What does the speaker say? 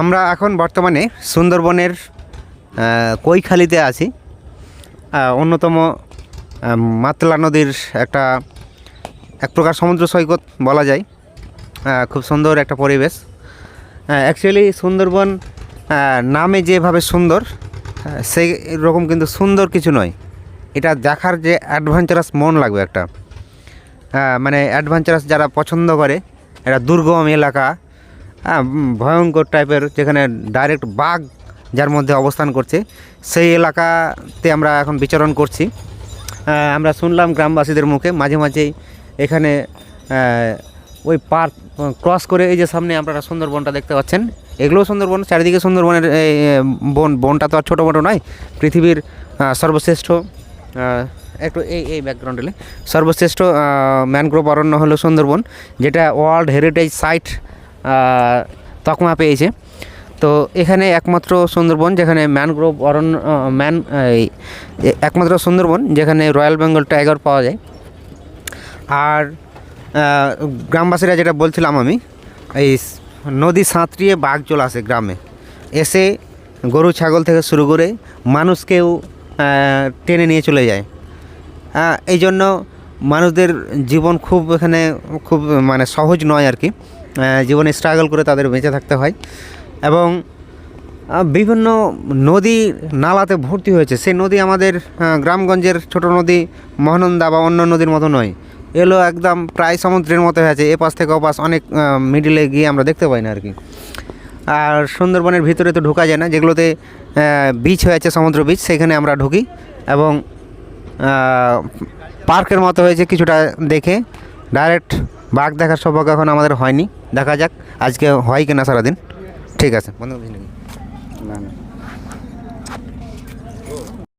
আমরা এখন বর্তমানে সুন্দরবনের কৈখালিতে আছি। অন্যতম মাতলা নদীর একটা, এক প্রকার সমুদ্র সৈকত বলা যায়। খুব সুন্দর একটা পরিবেশ। অ্যাকচুয়ালি সুন্দরবন নামে যেভাবে সুন্দর সেই রকম কিন্তু সুন্দর কিছু নয়। এটা দেখার যে অ্যাডভেঞ্চারাস মন লাগবে একটা। মানে অ্যাডভেঞ্চারাস যারা পছন্দ করে এটা দুর্গম এলাকা ভয়ঙ্কর টাইপের যেখানে ডাইরেক্ট বাঘ যার মধ্যে অবস্থান করছে, সেই এলাকাতে আমরা এখন বিচরণ করছি। আমরা শুনলাম গ্রামবাসীদের মুখে, মাঝে মাঝেই এখানে ওই পার ক্রস করে এই যে সামনে আপনারা সুন্দরবনটা দেখতে পাচ্ছেন, এগুলোও সুন্দরবন, চারিদিকে সুন্দরবনের বন, বনটা তো আর ছোটো মোটো নয়, পৃথিবীর সর্বশ্রেষ্ঠ একটু এই এই ব্যাকগ্রাউন্ডে সর্বশ্রেষ্ঠ ম্যানগ্রোভ অরণ্য হলো সুন্দরবন, যেটা ওয়ার্ল্ড হেরিটেজ সাইট তকমা পেয়েছে। তো এখানে একমাত্র সুন্দরবন, যেখানে ম্যানগ্রোভ অরণ্য ম্যান একমাত্র সুন্দরবন, যেখানে রয়্যাল বেঙ্গল টাইগার পাওয়া যায়। আর গ্রামবাসীরা যেটা বলছিলাম আমি, এই নদী সাঁতরিয়ে বাঘ চলে আসে গ্রামে। এসে গরু, ছাগল থেকে শুরু করে মানুষকেও টেনে নিয়ে চলে যায়। এই জন্য মানুষদের জীবন খুব এখানে খুব মানে সহজ নয় আর কি। জীবনে স্ট্রাগল করে তাদের বেঁচে থাকতে হয় এবং বিভিন্ন নদী নালাতে ভর্তি হয়েছে। সেই নদী আমাদের গ্রামগঞ্জের ছোট নদী, মহানন্দা বা অন্য নদীর মতো নয়। এলো একদম প্রায় সমুদ্রের মতো হয়ে আছে এ পাশ থেকে ওপাশ অনেক মিডিলে গিয়ে আমরা দেখতে পাই না আর কি। আর সুন্দরবনের ভিতরে তো ঢোকা যায় না, যেগুলোতে বিচ হয়েছে, সমুদ্র বিচ সেখানে আমরা ঢুকি এবং পার্কের মতো হয়েছে কিছুটা দেখে। ডাইরেক্ট বাঘ দেখার সৌভাগ্য এখন আমাদের হয়নি। দেখা যাক, আজকে হয় কিনা সারাদিন। ঠিক আছে বন্ধু না না।